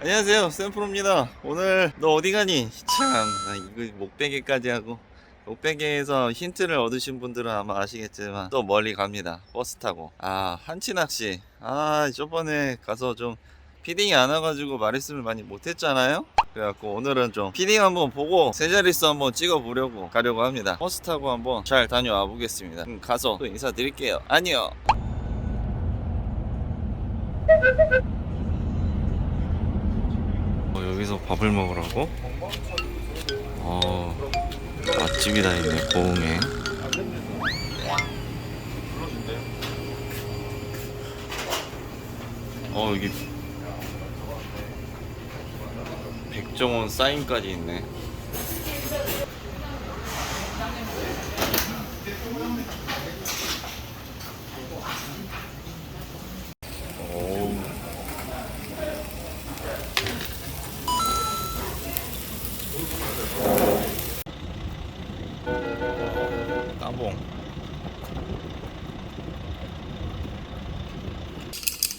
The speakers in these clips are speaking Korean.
안녕하세요 샘프로입니다. 오늘 너 어디 가니? 참나 이거 목베개까지 하고. 목베개에서 힌트를 얻으신 분들은 아마 아시겠지만 또 멀리 갑니다. 버스 타고. 아 한치낚시. 아 저번에 가서 좀 피딩이 안 와가지고 말씀을 많이 못했잖아요? 그래갖고 오늘은 좀 피딩 한번 보고 세 자릿수 한번 찍어보려고 가려고 합니다. 버스 타고 한번 잘 다녀와 보겠습니다. 그럼 가서 또 인사드릴게요. 안녕 어, 여기서 밥을 먹으라고? 어, 맛집이 다 있네, 고흥에. 어, 여기 백종원 사인까지 있네.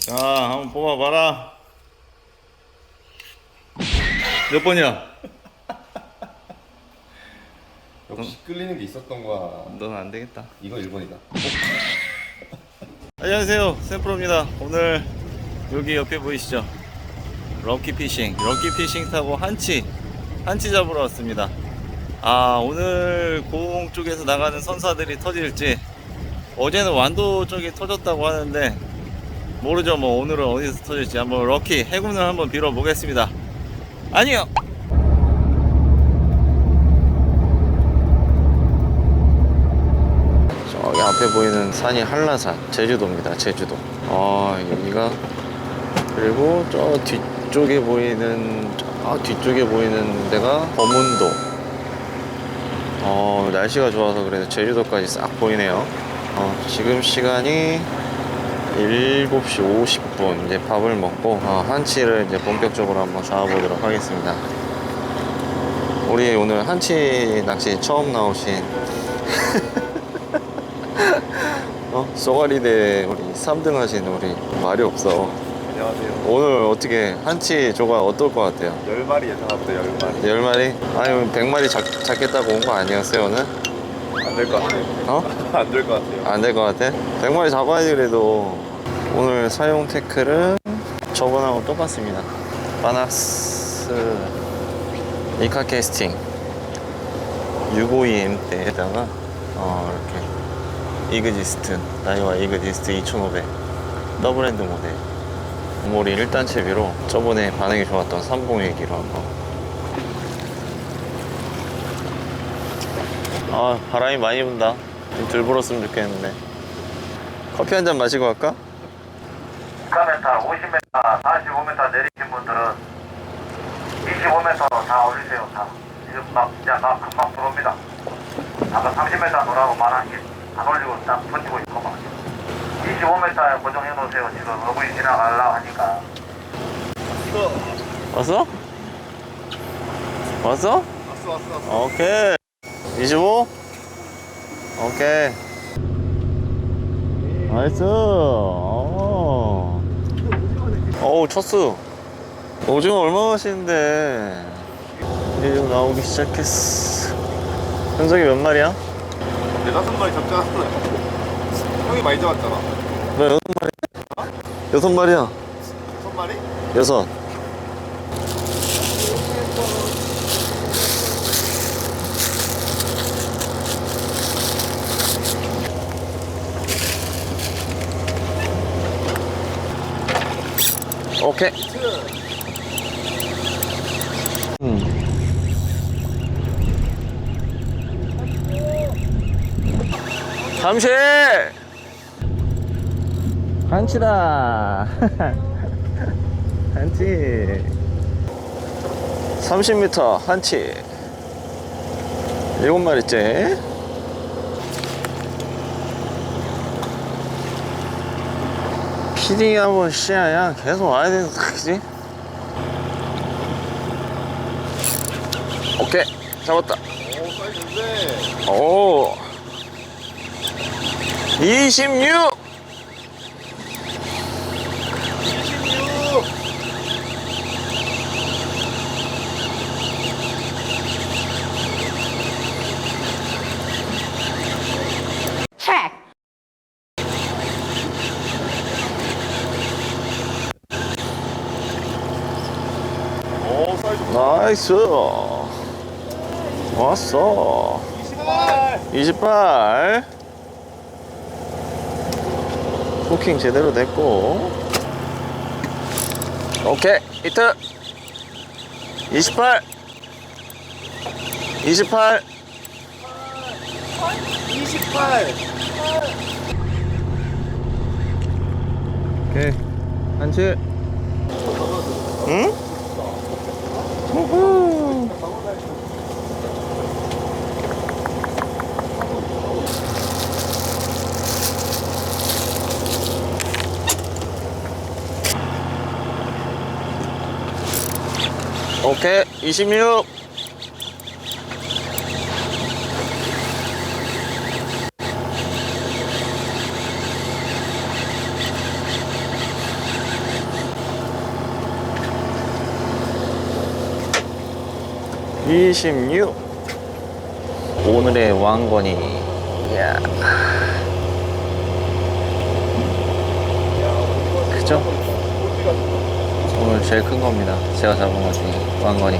자 한번 뽑아봐라. 몇 번이야? 역시 끌리는 게 있었던 거야. 넌 안되겠다. 이거 1번이다. 안녕하세요. 샘프로입니다. 오늘 여기 옆에 보이시죠? 럭키 피싱. 럭키 피싱 타고 한치 한치 잡으러 왔습니다. 아 오늘 고흥 쪽에서 나가는 선사들이 터질지. 어제는 완도 쪽에 터졌다고 하는데 모르죠. 뭐 오늘은 어디서 터질지 한번 럭키 해군을 한번 빌어보겠습니다. 아니요. 저기 앞에 보이는 산이 한라산 제주도입니다. 제주도. 아 여기가 그리고 저 뒤쪽에 보이는 저 뒤쪽에 보이는 데가 범운도. 어 날씨가 좋아서 그래도 제주도까지 싹 보이네요. 어, 지금 시간이 7시 50분 이제 밥을 먹고 어, 한치를 이제 본격적으로 한번 잡아보도록 하겠습니다 우리 오늘 한치 낚시 처음 나오신 어? 쏘가리대 우리 3등 하신 우리 말이 없어 안녕하세요. 오늘 어떻게 한치 조가 어떨 것 같아요? 10마리 예상합니다, 10마리. 10마리? 아니 100마리 잡, 잡겠다고 온 거 아니었어요 오늘? 안 될 것 같아요. 어? 안 될 것 같아요. 안 될 것 같아? 100마리 잡아야지 그래도 오늘 사용 태클은 저번하고 똑같습니다 바낙스 이카 캐스팅 652M 대에다가 어 이렇게 이그지스트 나이와 이그지스트 2500 더블핸드 모델 모리 1단 채비로 저번에 반응이 좋았던 301기로 한번 아 바람이 많이 분다 좀덜 불었으면 좋겠는데 커피 한 잔 마시고 갈까? 4m, 50m, 45m 내리신 분들은 25m 다 올리세요. 다. 지금 막 진짜 막 금방 들어옵니다. 아까 30m 노라고 말한 게안 올리고 딱 던지고 있고만. 25m에 고정해 놓으세요. 지금 어부이 지나가려고 하니까. 왔어? 왔어? 왔어, 왔어, 왔어. 오케이 25? 오케이 나이스 어. 어우 쳤어 오징어 얼마나 맛있는데 이제 좀 나오기 시작했어 현석이 몇 마리야? 네다섯 마리 잡잖아. 형이 많이 잡았잖아. 너 여섯 마리 여섯 마리야 다섯 마리? 여섯 오케이. 음. 잠시. 한치다. 한치. 30m 한치. 7마리째 피딩이 한번 씨야 계속 와야 거 그지? 오케이 잡았다 오, 사이즈인데. 오 26 26! 나이스. 왔어. 28 28. 후킹 제대로 됐고. 오케이, 히트. 28. 28. 28 오케이. 한치. 응? 오케이. 26. 이십육 오늘의 왕건이 이야 그죠? 오늘 제일 큰 겁니다 제가 잡은 것 중에 왕건이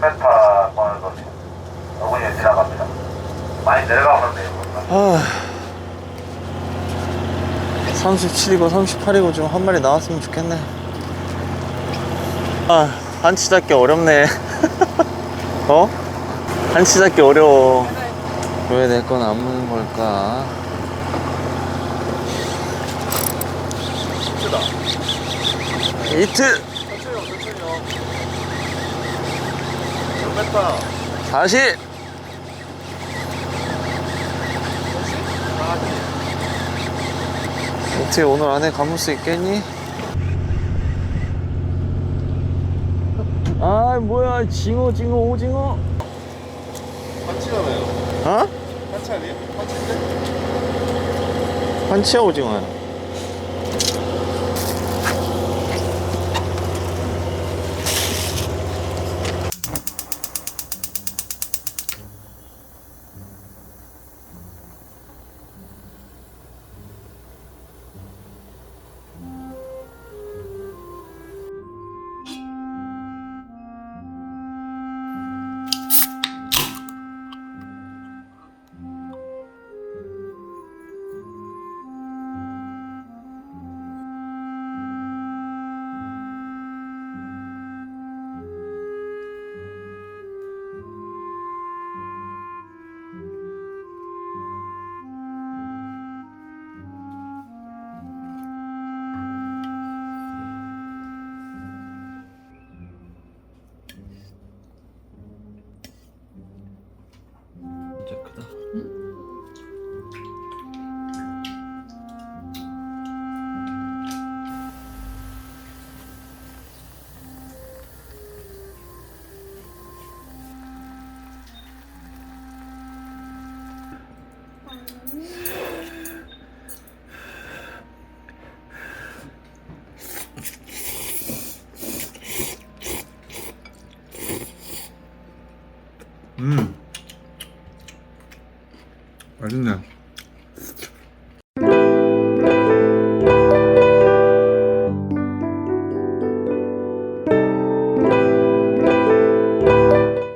3m 번에서 어머니 지나갑니다. 많이 내려가는데요. 아 37이고 38이고 좀 한 마리 나왔으면 좋겠네 아 한치 잡기 어렵네. 어? 한치 잡기 어려워. 왜 내 건 안 무는 걸까? 이트! 다시! 어떻게 오늘 안에 감을 수 있겠니? 아 뭐야 징어 징어 오징어 한치잖아요 어? 한치 아니에요? 한치인데? 한치야 오징어야 음. 맛있네.